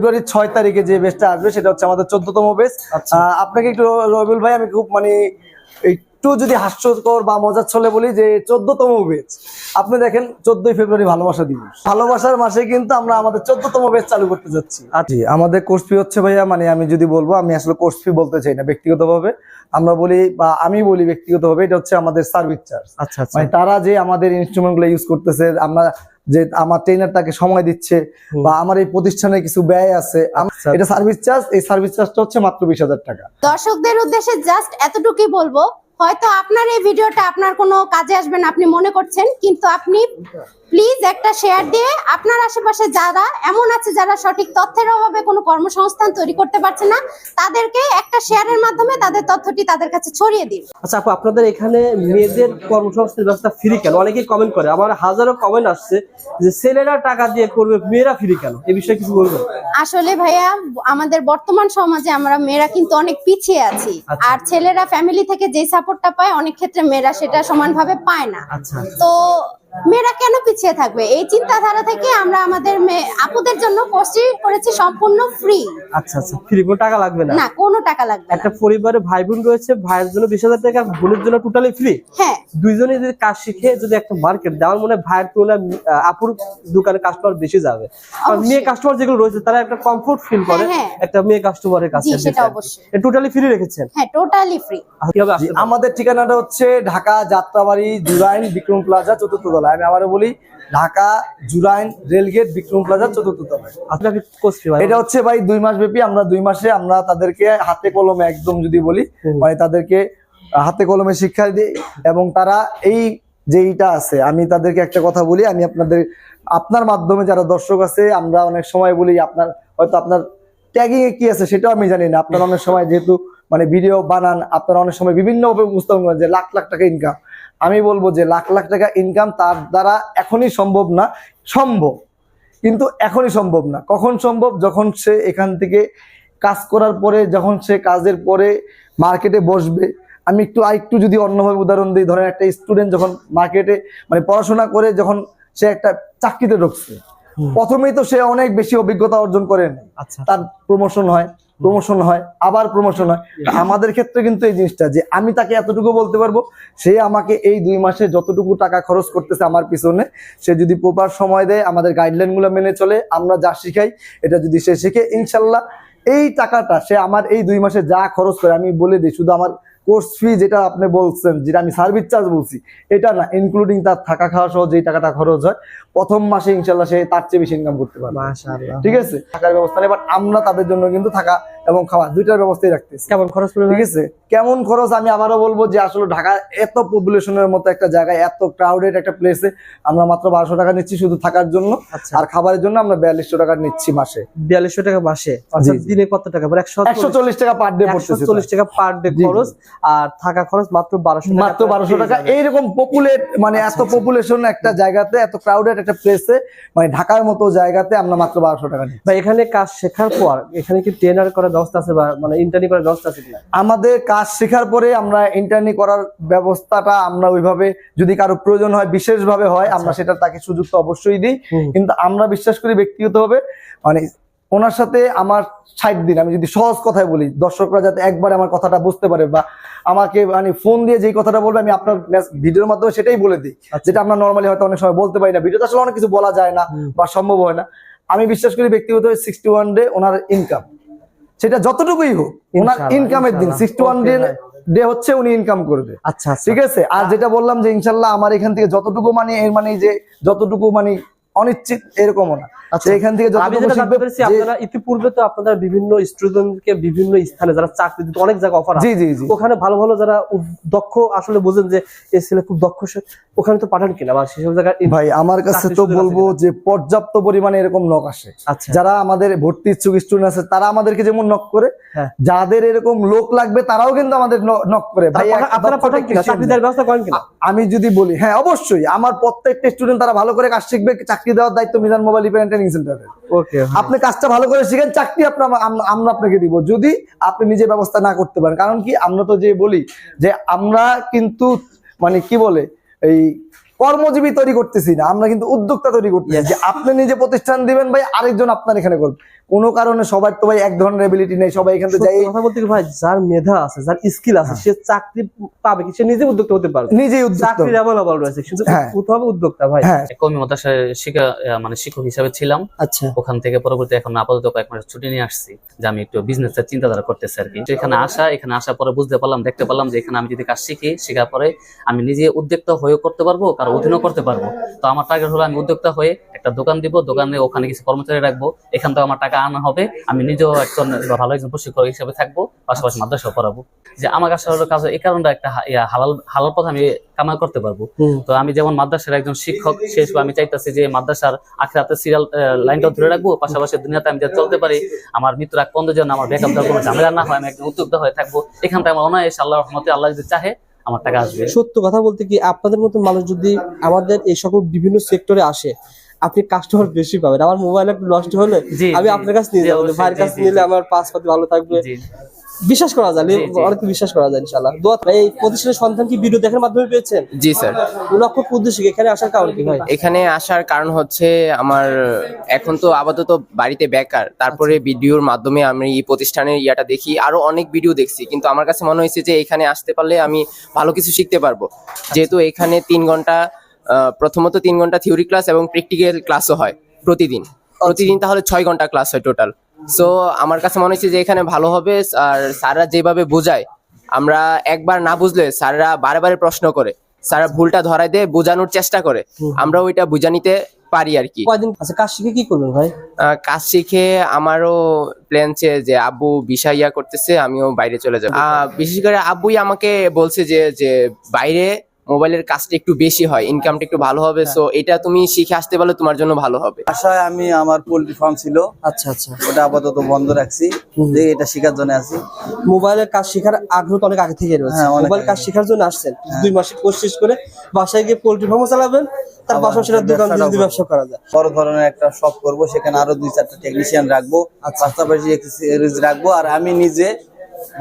ফেব্রুয়ারির ছয় তারিখে যে বেস্টটা আসবে সেটা হচ্ছে আমাদের চোদ্দতম বেচ আচ্ছা। আপনাকে একটু রবিউল ভাই আমি খুব মানে একটু যদি হাস্যকর বা মজার ছলে বলি যে চোদ্দতম বেচ। আপনি দেখেন চোদ্দই ফেব্রুয়ারি ভালোবাসা দিবস। ভালোবাসার মাসে কিন্তু আমরা আমাদের চোদ্দতম বেচ চালু করতে যাচ্ছি। জি, আমাদের কোর্স ফি হচ্ছে ভাইয়া মানে আমি যদি বলব আমি আসলে কোর্স ফি বলতে চাই না ব্যক্তিগতভাবে। আমরা বলি বা আমি বলি ব্যক্তিগতভাবে এটা হচ্ছে আমাদের সার্ভিস চার্জ আচ্ছা আচ্ছা। মানে তারা যে আমাদের ইনস্ট্রুমেন্টগুলো ইউজ করতেছে আমরা যে আমার ট্রেনার তাকে সময় দিচ্ছে বা আমার এই প্রতিষ্ঠানে কিছু ব্যয় আছে আচ্ছা। এটা সার্ভিস চার্জ এই সার্ভিস চার্জটা হচ্ছে মাত্র বিশ হাজার টাকা। দর্শকদের উদ্দেশ্যে জাস্ট এতটুকুই বলব হয়তো আপনার এই ভিডিওটা আপনার কোনো কাজে আসবে না আপনি মনে করছেন কিন্তু আপনি প্লিজ একটা শেয়ার দিয়ে আপনার আশেপাশে যারা এমন আছে যারা সঠিক তথ্যের অভাবে কোনো কর্মসংস্থান তৈরি করতে পারছে না তাদেরকে একটা শেয়ারের মাধ্যমে তাদের তথ্যটি তাদের কাছে ছড়িয়ে দিন। আচ্ছা আপু আপনাদের এখানে মেয়েদের কর্মসংস্থান ব্যবস্থা ফ্রি কেন? অনেকেই কমেন্ট করে আমার হাজারো কমেন্ট আসছে যে ছেলেরা টাকা দিয়ে করবে মেয়েরা ফ্রি কেন? এই বিষয়ে কিছু বলবেন? আসলে ভাইয়া আমাদের বর্তমান সমাজে আমরা মেয়েরা কিন্তু অনেক পিছিয়ে আছি। আচ্ছা। আর ছেলেরা ফ্যামিলি থেকে যে সাপোর্টটা পায় অনেক ক্ষেত্রে মেয়েরা সেটা সমানভাবে পায় না। আচ্ছা। তো মেয়েরা কেন পিছিয়ে থাকবে? এই চিন্তাধারা থেকে আমরা আমাদের মেয়ে- আপুদের জন্য কোর্সটি করেছি সম্পূর্ণ ফ্রি আচ্ছা আচ্ছা। ফ্রি কোনো টাকা লাগবে না? না কোনো টাকা লাগবে না। একটা পরিবারে ভাই বোন রয়েছে ভাইয়ের জন্য বিশ হাজার টাকা বোনের জন্য টোটালি ফ্রি হ্যাঁ। দুইজনে যদি কাজ শিখে যদি একটা মার্কেট দেয় আমার মনে হয় ভাইয়ের তুলনায় আপুর দোকানে কাস্টমার বেশি যাবে। অবশ্যই। মেয়ে কাস্টমার যেগুলো রয়েছে তারা একটা কমফোর্ট ফিল করে হ্যাঁ, হ্যাঁ। একটা মেয়ে কাস্টমারের কাছে সেটা অবশ্যই। টোটালি ফ্রি রেখেছেন? হ্যাঁ টোটালি ফ্রি? আমাদের ঠিকানাটা হচ্ছে ঢাকা যাত্রাবাড়ি জুরাইন বিক্রম প্লাজা চতুর্থ তলায় আমি আবারও বলি Dhaka Jurain rail gate Bikram plaza চতুর্থ তলায়। এটা হচ্ছে ভাই দুই মাস ব্যাপী আমরা দুই মাসে আমরা তাদেরকে হাতে কলমে একদম যদি বলি। মানে তাদেরকে হাতে কলমে শিক্ষা দিই এবং তারা এই যেইটা আছে আমি তাদেরকে একটা কথা বলি আমি আপনাদের আপনার মাধ্যমে যারা দর্শক আছে আমরা অনেক সময় বলি আপনার হয়তো আপনার ট্যাগিং এ কি আছে সেটাও আমি জানি না। আপনারা অনেক সময় যেহেতু মানে ভিডিও বানান আপনারা অনেক সময় বিভিন্ন উপস্থাপন করেন যে লাখ লাখ টাকা ইনকাম আমি বলব যে লাখ লাখ টাকা ইনকাম তার দ্বারা এখনই সম্ভব না সম্ভব। কিন্তু এখনই সম্ভব না। কখন সম্ভব? যখন সে এখান থেকে কাজ করার পরে যখন সে কাজের পরে মার্কেটে বসবে। আমি একটু আরেকটু যদি অন্যভাবে উদাহরণ দিই ধরেন একটা স্টুডেন্ট যখন মার্কেটে মানে পড়াশোনা করে যখন সে একটা চাকরিতে ঢুকছে। প্রথমেই তো সে অনেক বেশি অভিজ্ঞতা অর্জন করে। নেয় আচ্ছা। তার প্রমোশন হয়। প্রমোশন হয় আবার প্রমোশন হয়। আমাদের ক্ষেত্রে কিন্তু এই জিনিসটা যে আমি তাকে এতটুকু বলতে পারব সে আমাকে এই দুই মাসে যতটুকু টাকা খরচ করতেছে আমার পিছনে সে যদি প্রপার সময় দেয় আমাদের গাইডলাইনগুলো মেনে চলে আমরা যা শিখাই এটা যদি সে শিখে ইনশাল্লাহ এই টাকাটা সে আমার এই দুই মাসে যা খরচ করে আমি বলে দিই শুধু আমার কোর্স ফি যেটা আপনি বলছেন যেটা আমি সার্ভিস চার্জ বলছি এটা না ইনক্লুডিং তার থাকা খাওয়া সহ যে টাকাটা খরচ হয় প্রথম মাসে ইনশাল্লাহ সে তার চেয়ে বেশি ইনকাম করতে পারবে। মাশাআল্লাহ। ঠিক আছে? থাকার ব্যবস্থা নেই বাট আমরা তাদের জন্য কিন্তু থাকা এবং খাওয়া দুইটার ব্যবস্থাই রাখতেছি। কেমন খরচ পড়বে ঠিক আছে? কেমন খরচ আমি আবারও বলব যে আসলে ঢাকা এত পপুলেশনের মতো একটা জায়গায় এত ক্রাউডেড একটা প্লেসে আমরা মাত্র বারোশো টাকা নিচ্ছি শুধু থাকার জন্য। আচ্ছা। আর খাবারের জন্য আমরা বিয়াল্লিশশো টাকা নিচ্ছি মাসে। বিয়াল্লিশশো টাকা মাসে? দিনে কত টাকা? মানে একশো চল্লিশ টাকা পার ডে পড়তেছে চল্লিশ টাকা পার ডে। খরচ আর থাকা খরচ মাত্র বারোশো মাত্র বারোশো টাকা। এইরকম পপুলেট মানে আচ্ছা, এত পপুলেশন একটা জায়গাতে এত ক্রাউডেড একটা প্লেসে মানে ঢাকার মতো জায়গাতে আমরা মাত্র বারোশো টাকা বা এখানে কাজ শেখার পর এখানে কি ট্রেনার করার ব্যবস্থা আছে বা মানে ইন্টার্নি করার ব্যবস্থা আছে কিনা? আমাদের কাজ শেখার পরে আমরা ইন্টার্নি করার ব্যবস্থাটা আমরা ওইভাবে যদি কারও প্রয়োজন হয় বিশেষভাবে হয় আমরা সেটা তাকে সুযোগ তো অবশ্যই দিই। কিন্তু আমরা বিশ্বাস করি ব্যক্তিগতভাবে মানে ওনার সাথে আমার ষাট দিন আমি যদি সহজ কথায় বলি দর্শকরা যাতে একবার আমার কথাটা বুঝতে পারে বা আমাকে মানে ফোন দিয়ে যেই কথাটা বলবে আমি আপনার ভিডিওর মাধ্যমে সেটাই বলে দিই। আচ্ছা। যেটা আমরা নর্মালি হয়তো অনেক সময় বলতে পারি না। ভিডিওতে আসলে অনেক কিছু বলা যায় না বা সম্ভব হয় না। আমি বিশ্বাস করি ব্যক্তিগত sixty one day owner income সেটা যতটুকুই হোক ওনার ইনকামের দিন সিক্সটি ওয়ান ডে ডে হচ্ছে উনি ইনকাম করবে। আচ্ছা আচ্ছা। ঠিক আছে? আর যেটা বললাম যে ইনশাল্লাহ আমার এখান থেকে যতটুকু মানে এর মানে যে যতটুকু মানে অনিশ্চিত এরকমও না। আচ্ছা। এখান থেকে আপনারা ইতিপূর্বে তো আপনারা বিভিন্ন স্টুডেন্টকে বিভিন্ন স্থানে যারা চাকরি দিতে অনেক অফার জি জি জি। ওখানে ভালো ভালো যারা দক্ষ আসলে বোঝেন যে এই ছেলে খুব দক্ষ সে। ওখানে তো পাঠান কিনা? বা সেসব জায়গায় ভাই আমার কাছে তো বলব যে পর্যাপ্ত পরিমাণে এরকম নক আসে। আচ্ছা। যারা আমাদের ভর্তি ইচ্ছুক স্টুডেন্ট আছে তারা আমাদেরকে যেমন নক করে হ্যাঁ। যাদের এরকম লোক লাগবে তারাও কিন্তু আমাদের নক করে। ভাই তারা এক পাঠান- আপনারা পাঠান কিনা? চাকরি দেওয়ার ব্যবস্থা করেন কিনা? আমি যদি বলি হ্যাঁ অবশ্যই। আমার প্রত্যেকটা স্টুডেন্ট তারা ভালো করে কাজ শিখবে চাকরি দেওয়ার দায়িত্ব মিজান মোবাইল রিপেয়ার ট্রেনিং সেন্টারের ওকে আপনি কাজটা ভালো করে শিখেন চাকরি আপনার আমরা আপনাকে দিব। যদি আপনি নিজে ব্যবস্থা না করতে পারেন কারণ কি আমরা তো যে বলি যে আমরা কিন্তু মানে কি বলে এই কর্মজীবী তৈরি করতেছি না আমরা কিন্তু উদ্যোক্তা তৈরি করতেছি। যে আপনি নিজে প্রতিষ্ঠান দিবেন ভাই আরেকজন আপনার এখানে করবে। কোনো কারণে সবার তো ভাই এক ধরনের এবিলিটি নেই সবাই এখান থেকে যাই। কথা বলতে ভাই যার মেধা আছে যার স্কিল আছে হ্যাঁ। সে চাকরি পাবে কি সে নিজে উদ্যোক্তা হতে পারবে। নিজেই উদ্যুক্ত। চাকরির অ্যাভেলেবল রয়েছে শুধু হ্যাঁ। হতে হবে উদ্যোক্তা ভাই? হ্যাঁ। কমি মাদ্রাসায় শিক্ষা আহ, মানে শিক্ষক হিসাবে ছিলাম। আচ্ছা। ওখান থেকে পরবর্তী এখন আপাতত কয়েক মাস ছুটি নিয়ে আসছি যে আমি একটু বিজনেস এর চিন্তাধারা করতেছি আর কি। তো এখানে আসা এখানে আসার পরে বুঝতে পারলাম দেখতে পারলাম যে এখানে আমি যদি কাজ শিখি শেখার পরে আমি নিজে উদ্যোক্তা হয়েও করতে পারব কারও অধীনও করতে পারব। তো আমার টার্গেট হলো আমি উদ্যোক্তা হয়ে একটা দোকান দিব দোকানে ওখানে কিছু কর্মচারী রাখব এখান থেকে আমার টাকা আনা হবে। আমি নিজেও একজন ভালো একজন প্রশিক্ষক হিসেবে থাকব পাশাপাশি মাদ্রাসাও পড়াবো। যে আমার কাছে হলো কাজ এই কারণটা একটা হালাল হালাল পথে আমি কামাই করতে পারব। তো আমি যেমন মাদ্রাসার একজন শিক্ষক সেই হিসেবে আমি চাইতেছি যে মাদ্রাসার আখেরাতে সিরিয়াল লাইনটাও ধরে রাখব। পাশাপাশি দুনিয়াতে আমি যাতে চলতে পারি আমার মৃত্যুর আগ পর্যন্ত যেন আমার ব্যাকআপ দেওয়ার কোনো ঝামেলা না হয় আমি একজন উদ্যোক্তা হয়ে থাকব। এখান থেকে আমার অনায়াস আল্লাহ রহমতে আল্লাহ যদি চাহে আমার টাকা আসবে। সত্য কথা বলতে কি আপনাদের মতো মানুষ যদি আমাদের এই সকল বিভিন্ন সেক্টরে আসে আপনি কাস্টমার বেশি পাবেন। আমার মোবাইল একটু নষ্ট হলে আমি আপনার কাছে নিয়ে যাব ভাইয়ের কাছে নিলে। আমার পাসপাতি ভালো থাকবে। বিশ্বাস করা যায়। অনেক বিশ্বাস করা যায় ইনশাল্লাহ দোয়া এই প্রতিষ্ঠানের সন্ধান কি ভিডিও দেখার মাধ্যমে পেয়েছেন? জি স্যার। লক্ষ্য উদ্দেশ্য এখানে আসার কারণ কি ভাই? এখানে আসার কারণ হচ্ছে আমার এখন তো আপাতত বাড়িতে বেকার। তারপরে ভিডিওর মাধ্যমে আমি এই প্রতিষ্ঠানের ইয়াটা দেখি। আরও অনেক ভিডিও দেখছি। কিন্তু আমার কাছে মনে হয়েছে যে এখানে আসতে পারলে আমি ভালো কিছু শিখতে পারব। যেহেতু এখানে তিন ঘণ্টা প্রথমত তিন ঘণ্টা থিওরি ক্লাস এবং প্র্যাকটিক্যাল ক্লাসও হয় প্রতিদিন। প্রতিদিন তাহলে ছয় ঘণ্টা ক্লাস হয় টোটাল সো আমার কাছে মনে হচ্ছে যে এখানে ভালো হবে আর স্যাররা যেভাবে বোঝায় আমরা একবার না বুঝলে স্যাররা বারে বারে প্রশ্ন করে স্যাররা ভুলটা ধরায় দিয়ে বোঝানোর চেষ্টা করে। আমরা ওইটা বুঝা নিতে পারি আর কি। কয়দিন আচ্ছা কাজ শিখে কি করবেন ভাই? কাজ শিখে আমারও প্ল্যান ছে যে আব্বু বিষা ইয়া করতেছে আমিও বাইরে চলে যাব। বিশেষ করে আব্বুই আমাকে বলছে যে যে বাইরে মোবাইলের কাজটা একটু বেশি হয় ইনকামটা একটু ভালো হবে সো এটা তুমি শিখে আসতে পারলে তোমার জন্য ভালো হবে। আশায় আমি আমার পোল্ট্রি ফার্ম ছিল। আচ্ছা আচ্ছা। ওটা আপাতত বন্ধ রাখছি। যে এটা শেখার জন্য আছি। মোবাইলের কাজ শেখার আগ্রহ তো অনেক আগে থেকে রয়েছে। হ্যাঁ, মোবাইল কাজ শেখার জন্য আসছেন। দুই মাসে কোর্স শেষ করে বাসায় গিয়ে পোল্ট্রি ফার্মও চালাবেন তার পাশাপাশি একটা দোকান যদি ব্যবসা করা যায়। বড় ধরনের একটা শপ করব সেখানে আরও দুই চারটা টেকনিশিয়ান রাখব আচ্ছা। পাশাপাশি রাখব আর আমি নিজে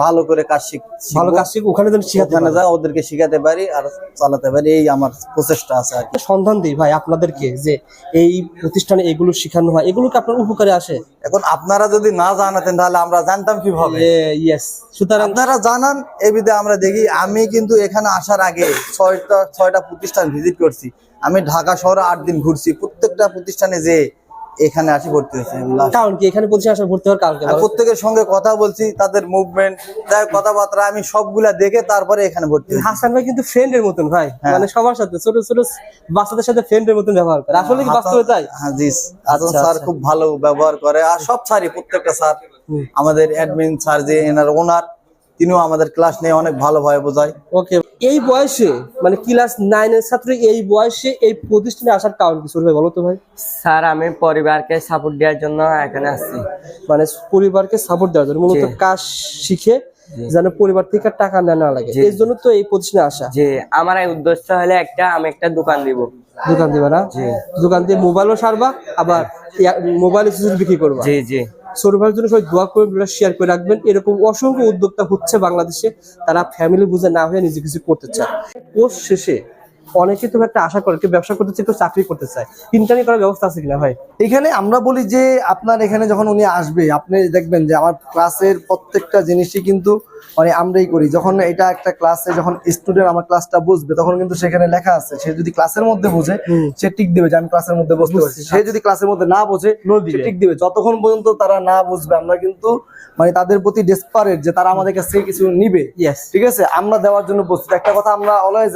ভালো করে কাজ শিখ ভালো কাজ শিখে ওখানে যেন শিখাতে ওখানে। যা ওদেরকে শিখাতে পারি আর চালাতে পারি এই আমার প্রচেষ্টা আছে আর সন্ধান দিই ভাই আপনাদেরকে যে এই প্রতিষ্ঠানে এগুলো শেখানো হয় এগুলো কি আপনার উপকারে আসে? এখন আপনারা যদি না জানাতেন তাহলে আমরা জানতাম কীভাবে? ইয়েস সুতরাং আপনারা জানান এই বিধে আমরা দেখি। আমি কিন্তু এখানে আসার আগে ছয়টা ছয়টা প্রতিষ্ঠান ভিজিট করছি। আমি ঢাকা শহরে আট দিন ঘুরছি। প্রত্যেকটা প্রতিষ্ঠানে যে এখানে আসি ভর্তি হয়েছে কারণ কি? এখানে প্রতিষ্ঠান আসলে ভর্তি হওয়ার কারণ প্রত্যেকের সঙ্গে কথা বলছি তাদের মুভমেন্ট কথাবার্তা আমি সবগুলা দেখে তারপরে এখানে ভর্তি। হাসান ভাই কিন্তু ফ্রেন্ডের মতন ভাই। হ্যাঁ। মানে সবার সাথে ছোট ছোট বাচ্চাদের সাথে ফ্রেন্ডের মতন ব্যবহার করে। আসলে কি বাস্তবে তাই? হ্যাঁ জি হাসান আচ্ছা, স্যার আচ্ছা। খুব ভালো ব্যবহার করে। আর সব স্যারই প্রত্যেকটা স্যার। আমাদের অ্যাডমিন স্যার যে এনার ওনার তিনিও আমাদের ক্লাস নিয়ে অনেক ভালোভাবে বোঝায়। ওকে এই বয়সে মানে ক্লাস নাইনের ছাত্র এই বয়সে এই প্রতিষ্ঠানে আসার কারণ কি? শুরু ভাই বলো তো ভাই। স্যার আমি পরিবারকে সাপোর্ট দেওয়ার জন্য এখানে আসছি। মানে পরিবারকে সাপোর্ট দেওয়ার জন্য মূলত কাজ শিখে যেন পরিবার থেকে টাকা নেওয়া না লাগে। এর জন্য তো এই প্রতিষ্ঠানে আসা। যে আমার এই উদ্দেশ্য হলে একটা আমি একটা দোকান দিব। দোকান দিবা না? দোকান দিয়ে মোবাইলও সারবা আবার মোবাইল বিক্রি করবা। জি জি। ছোট জন্য সবাই দোয়া করে শেয়ার করে রাখবেন। এরকম অসংখ্য উদ্যোক্তা হচ্ছে বাংলাদেশে। তারা ফ্যামিলি বুঝে না হয়ে নিজে কিছু করতে চায়। কোর্স শেষে অনেকে তো একটা আশা করে কেউ ব্যবসা করতে চায় কেউ চাকরি করতে চায়। ইন্টারনি করার ব্যবস্থা আছে কিনা ভাই? এখানে আমরা বলি যে আপনার এখানে যখন উনি আসবে আপনি দেখবেন যে আমার ক্লাসের প্রত্যেকটা জিনিসই কিন্তু মানে আমরাই করি। যখন এটা একটা ক্লাসে যখন স্টুডেন্ট আমার ক্লাসটা বুঝবে তখন কিন্তু সেখানে লেখা আছে সে যদি ক্লাসের মধ্যে বোঝে সে টিক দিবে যে আমি ক্লাসের মধ্যে বুঝতে পারছি। সে যদি ক্লাসের মধ্যে না বোঝে টিক দিবে। যতক্ষণ পর্যন্ত তারা না বুঝবে আমরা কিন্তু মানে তাদের প্রতি ডেসপারেট যে তারা আমাদের কাছ থেকে কিছু নিবে। ঠিক আছে? আমরা দেওয়ার জন্য প্রস্তুত। একটা কথা আমরা অলওয়েজ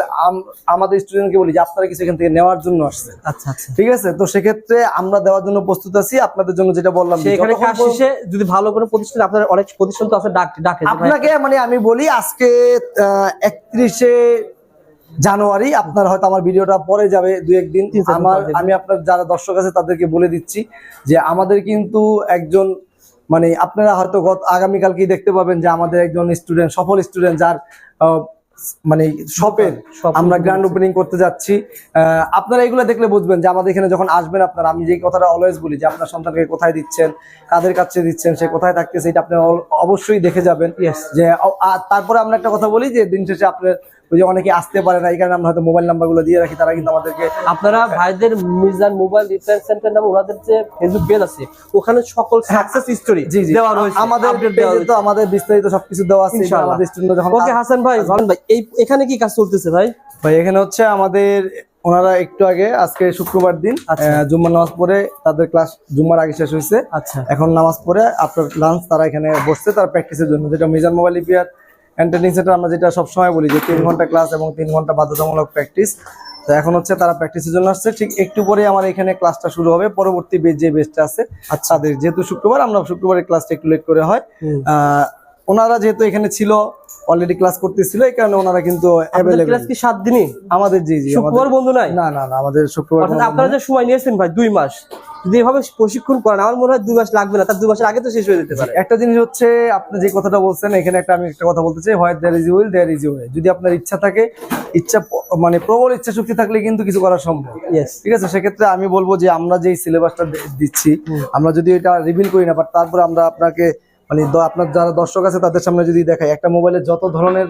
আমাদের স্টুডেন্টকে বলি যে আপনারা কিছু এখান থেকে নেওয়ার জন্য আসছেন। আচ্ছা আচ্ছা। ঠিক আছে? তো সেক্ষেত্রে আমরা দেওয়ার জন্য প্রস্তুত আছি। আপনাদের জন্য যেটা বললাম যে কাজ শেষে যদি ভালো করে প্রতিষ্ঠান আপনার অনেক প্রতিষ্ঠান তো আছে ডাক ডাকে। আপনাকে মানে আমি বলি আজকে একত্রিশে জানুয়ারি আপনার হয়তো আমার ভিডিওটা পরে যাবে দু একদিন আমার আমি আপনার যারা দর্শক আছে তাদেরকে বলে দিচ্ছি যে আমাদের কিন্তু একজন মানে আপনারা হয়তো গত আগামীকালকেই দেখতে পাবেন যে আমাদের একজন স্টুডেন্ট সফল স্টুডেন্ট যার আহ, মানে শপের আমরা গ্র্যান্ড ওপেনিং করতে যাচ্ছি। আপনারা এগুলো দেখলে বুঝবেন যে আমাদের এখানে যখন আসবেন আপনারা আমি যে কথাটা অলওয়েজ বলি যে আপনার সন্তানকে কোথায় দিচ্ছেন কাদের কাছে দিচ্ছেন সে কোথায় থাকতেছে এটা আপনি অবশ্যই দেখে যাবেন। যে তারপরে আমরা একটা কথা বলি যে দিন শেষে আপনার ওই যে অনেকে আসতে পারে না এই কারণে আমরা হয়তো মোবাইল নাম্বারগুলো দিয়ে রাখি তারা কিন্তু আমাদেরকে আপনারা ভাইদের মির্জান মোবাইল রিপেয়ার সেন্টার নামে ওনাদের যে ফেসবুক পেজ আছে ওখানে সকল সাকসেস স্টোরি জি জি। দেওয়া রয়েছে আমাদের তো আমাদের বিস্তারিত সবকিছু দেওয়া আছে আমাদের স্টুডেন্ট যখন ওকে হাসান ভাই ভাই এই এখানে কি কাজ চলতেছে ভাই? ভাই এখানে হচ্ছে আমাদের ওনারা একটু আগে আজকে শুক্রবার দিন আচ্ছা। জুম্মার নামাজ পড়ে তাদের ক্লাস জুম্মার আগে শেষ হয়েছে। আচ্ছা। এখন নামাজ পড়ে আপনার লাঞ্চ তারা এখানে বসছে তার প্র্যাকটিসের জন্য। যেটা Mizan mobile EPR entertaining centre আমরা যেটা সবসময় বলি যে তিন ঘণ্টা ক্লাস এবং তিন ঘণ্টা বাধ্যতামূলক প্র্যাকটিস তো এখন হচ্ছে তারা প্র্যাকটিসের জন্য আসছে। ঠিক একটু পরে আমার এখানে ক্লাসটা শুরু হবে। পরবর্তী বেজ যে বেজটা আছে আচ্ছা। তাদের যেহেতু শুক্রবার আমরা শুক্রবারের ক্লাসটা একটু লেট করে হয়। ওনারা যেহেতু এখানে ছিল অলরেডি ক্লাস করতেছিল এই কারণে ওনারা কিন্তু আপনাদের ক্লাস কি সাত দিনই? আমাদের জি জি শুক্রবার বন্ধু নাই? না না না আমাদের শুক্রবার অর্থাৎ আপনারা যে সময় নিয়েছেন ভাই দুই মাস। যদি এভাবে প্রশিক্ষণ করেন আমার মনে হয় দুই মাস লাগবে না। তার দুই মাসের আগে তো শেষ হয়ে যেতে পারে। একটা জিনিস হচ্ছে আপনি যে কথাটা বলছেন এখানে একটা আমি একটা কথা বলতে চাই what there is will there is way যদি আপনার ইচ্ছা থাকে ইচ্ছা মানে প্রবল ইচ্ছা শক্তি থাকলে কিন্তু কিছু করা সম্ভব। ঠিক আছে? সেক্ষেত্রে আমি বলব যে আমরা যেই সিলেবাসটা দিচ্ছি আমরা যদি এটা রিভিল করি না বাট তারপর আমরা আপনাকে মানে আপনার যারা দর্শক আছে তাদের সামনে যদি দেখাই একটা মোবাইলে যত ধরনের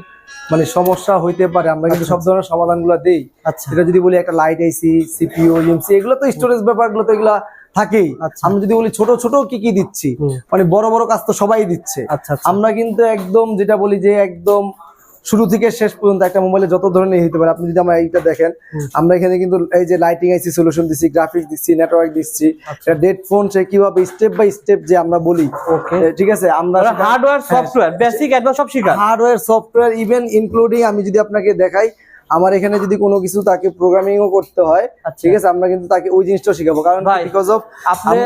মানে সমস্যা হইতে পারে আমরা কিন্তু সব ধরনের সমাধানগুলো দেই। আচ্ছা। সেটা যদি বলি একটা লাইট আইসি সিপিও ইউএমসি এগুলো তো স্টোরেজ ব্যাপারগুলো তো এগুলো থাকেই। আচ্ছা। আমি যদি বলি ছোট ছোট কি কি দিচ্ছি? মানে বড় বড় কাজ তো সবাই দিচ্ছে। আচ্ছা আচ্ছা। আমরা কিন্তু একদম যেটা বলি যে একদম শুরু থেকে শেষ পর্যন্ত একটা মোবাইলে যত ধরনের হইতে পারে আপনি যদি আমরা এইটা দেখেন আমরা এখানে কিন্তু এই যে লাইটিং আইসি সলিউশন দিচ্ছি গ্রাফিক্স দিচ্ছি নেটওয়ার্ক দিচ্ছি ডেট ফোন সে কীভাবে স্টেপ বাই স্টেপ যে আমরা বলি. ঠিক আছে? আমরা হার্ডওয়্যার সফটওয়্যার বেসিক অ্যাডভান্স সব শিখা। হার্ডওয়্যার সফটওয়্যার ইভেন ইনক্লুডিং আমি যদি আপনাকে দেখাই আমার এখানে যদি কোনো কিছু তাকে প্রোগ্রামিং ও করতে হয় আচ্ছা। ঠিক আছে আমরা কিন্তু তাকে ওই জিনিসটা শিখাবো। কারণ বিকজ অফ আপনি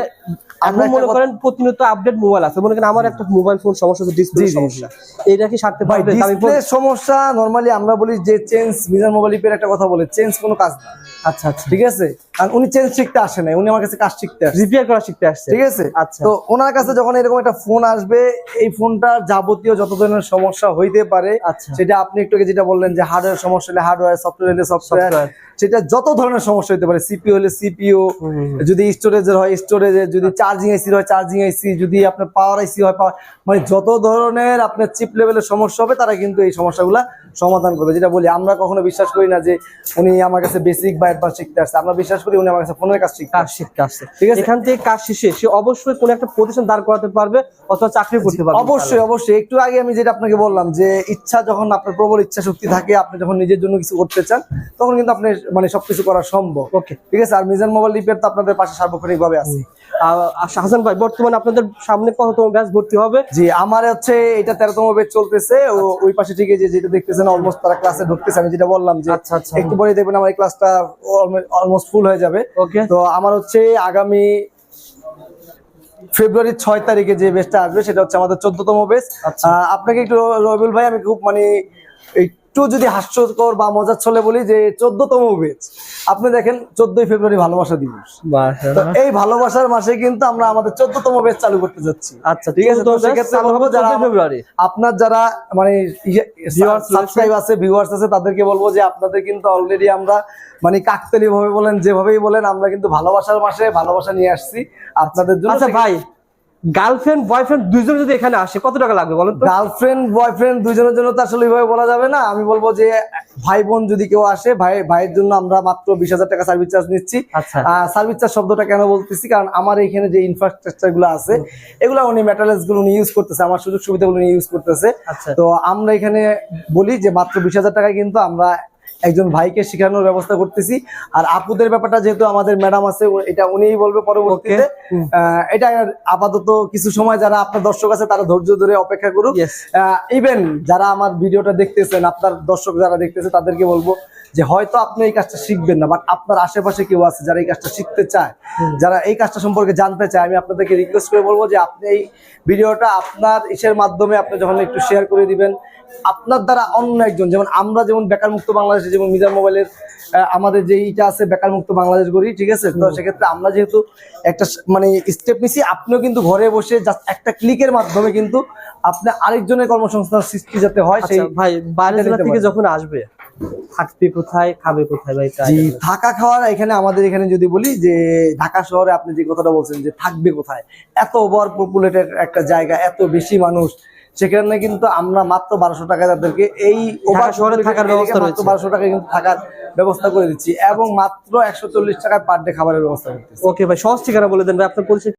আমরা মনে করেন প্রতিনিয়ত আপডেট মোবাইল আছে। মনে করেন আমার একটা মোবাইল ফোন সমস্যা ডিসপ্লে এটা কি সারতে পারবে? সমস্যা নরমালি আমরা বলি যে চেঞ্জ মিজান মোবাইল একটা কথা বলে চেঞ্জ কোনো কাজ না। আচ্ছা আচ্ছা ঠিক আছে আর উনি চেঞ্জ শিখতে আসে নাই উনি আমার কাছে কাজ শিখতে আসে রিপেয়ার করা শিখতে আসছে ঠিক আছে আচ্ছা। তো ওনার কাছে যখন এরকম একটা ফোন আসবে এই ফোনটার যাবতীয় যত ধরনের সমস্যা হইতে পারে আচ্ছা। সেটা আপনি একটু যেটা বললেন যে হার্ডওয়ার সমস্যা হলে হার্ডওয়্যার সফটওয়্যার হলে সফটওয়্যার। সেটা যত ধরনের সমস্যা হতে পারে সিপিও হলে সিপিও যদি স্টোরেজের হয় স্টোরেজের যদি চার্জিং আইসি হয় চার্জিং আইসি যদি আপনার পাওয়ার আইসি হয় পাওয়ার মানে যত ধরনের আপনার চিপ লেভেলের সমস্যা হবে তারা কিন্তু এই সমস্যাগুলা সমাধান করবে। যেটা বলি আমরা কখনো বিশ্বাস করি না যে উনি আমার কাছে বেসিক বা অ্যাডভান্স শিখতে আসছে। আমরা বিশ্বাস করি উনি আমার কাছে ফোনের কাজ শিখতে কাজ শিখতে আসছে। ঠিক আছে। এখান থেকে কাজ শেষে সে অবশ্যই কোন একটা প্রতিষ্ঠান দাঁড় করাতে পারবে অথবা চাকরি করতে পারবে অবশ্যই অবশ্যই। একটু আগে আমি যেটা আপনাকে বললাম যে ইচ্ছা যখন আপনার প্রবল ইচ্ছা শক্তি থাকে আপনি যখন নিজের জন্য কিছু করতে চান তখন কিন্তু আপনি মানে সবকিছু করা সম্ভব। ওকে ঠিক আছে আর মিজান মোবাইল রিপেয়ার তো আপনাদের পাশে সার্বক্ষণিক ভাবে আছে শাহজাহান ভাই বর্তমানে আপনাদের সামনে কততম ব্যাচ ভর্তি হবে? জি আমার হচ্ছে এটা তেরোতম বেচ চলতেছে। ও ওই পাশে ঠিক যে যেটা দেখতেছেন অলমোস্ট তারা ক্লাসে ঢুকতেছে আমি যেটা বললাম যে আচ্ছা, আচ্ছা। একটু পরে দেখবেন আমার এই ক্লাসটা অলমোস্ট ফুল হয়ে যাবে। ওকে তো আমার হচ্ছে আগামী ফেব্রুয়ারির ছয় তারিখে যে বেচটা আসবে সেটা হচ্ছে আমাদের চোদ্দতম বেচ আচ্ছা। আপনাকে একটু রবিউল ভাই আমি খুব মানে একটু যদি হাস্যকর বা মজার ছলে বলি যে চোদ্দতম বেচ। আপনি দেখেন চোদ্দই ফেব্রুয়ারি ভালোবাসা দিবস। এই ভালোবাসার মাসে কিন্তু আমরা আমাদের চোদ্দতম বেচ চালু করতে যাচ্ছি। আচ্ছা ঠিক আছে তো 14 সেক্ষেত্রে বলব যারা ফেব্রুয়ারি। আপনার যারা মানে সাবস্ক্রাইব আছে ভিউয়ার্স আছে তাদেরকে বলব যে আপনাদের কিন্তু অলরেডি আমরা মানে কাকতালি ভাবে বলেন যেভাবেই বলেন আমরা কিন্তু ভালোবাসার মাসে ভালোবাসা নিয়ে আসছি। আপনাদের জন্য আচ্ছা ভাই গার্লফ্রেন্ড বয়ফ্রেন্ড দুইজন যদি এখানে আসে কত টাকা লাগবে বলেন গার্লফ্রেন্ড বয়ফ্রেন্ড দুজনের জন্য তো আসলে ওইভাবে বলা যাবে না। আমি বলব যে ভাই বোন যদি কেউ আসে ভাই ভাইয়ের জন্য আমরা মাত্র বিশ হাজার টাকা সার্ভিস চার্জ নিচ্ছি। আচ্ছা। সার্ভিস চার্জ শব্দটা কেন বলতেছি? কারণ আমার এখানে যে ইনফ্রাস্ট্রাকচারগুলো আছে এগুলো উনি মেটারিয়ালসগুলো উনি ইউজ করতেছে আমার সুযোগ সুবিধাগুলো উনি ইউজ করতেছে। আচ্ছা। তো আমরা এখানে বলি যে মাত্র বিশ হাজার টাকায় কিন্তু আমরা একজন ভাইকে শেখানোর ব্যবস্থা করতেছি। আর আপুদের ব্যাপারটা যেহেতু আমাদের ম্যাডাম আছে এটা উনিই বলবে পরবর্তীতে। এটা আপাতত কিছু সময় যারা আপনার দর্শক আছে তারা ধৈর্য ধরে অপেক্ষা করুক। ইভেন যারা আমার ভিডিওটা দেখতেছেন আপনার দর্শক যারা দেখতেছে তাদেরকে বলব যে হয়তো আপনি এই কাজটা শিখবেন না বাট আপনার আশেপাশে কেউ আছে যারা এই কাজটা শিখতে চায় যারা এই কাজটা সম্পর্কে জানতে চায় আমি আপনাদেরকে রিকোয়েস্ট করে বলব যে আপনি এই ভিডিওটা আপনার ইসের মাধ্যমে আপনি যখন একটু শেয়ার করে দিবেন আপনার দ্বারা অন্য একজন যেমন আমরা যেমন বেকার মুক্ত বাংলাদেশে যেমন মিজান মোবাইলের আমাদের যে ইটা আছে বেকার মুক্ত বাংলাদেশ করি ঠিক আছে? তো সেক্ষেত্রে আমরা যেহেতু একটা মানে স্টেপ নিছি আপনিও কিন্তু ঘরে বসে জাস্ট একটা ক্লিকের মাধ্যমে কিন্তু আপনি আরেকজনের কর্মসংস্থান সৃষ্টি যাতে হয় সেই আচ্ছা ভাই বাইরের এটা জেলা থেকে যখন আসবে থাকবে কোথায় খাবে কোথায় ভাই জি থাকা খাওয়ার এখানে আমাদের এখানে যদি বলি যে ঢাকা শহরে আপনি যে কথাটা বলছেন যে থাকবে কোথায়? এত ওভার পপুলেটেড একটা জায়গা এত বেশি মানুষ সেখানে কিন্তু আমরা মাত্র বারোশো টাকায় তাদেরকে এই শহরে থাকার ব্যবস্থা রয়েছে। বারোশো টাকায় কিন্তু থাকার ব্যবস্থা করে দিচ্ছি এবং মাত্র একশো চল্লিশ টাকায় পার ডে খাবারের ব্যবস্থা করতেছি ওকে ভাই সহজ ঠিকানা বলে দেন ভাই আপনার পরিচয়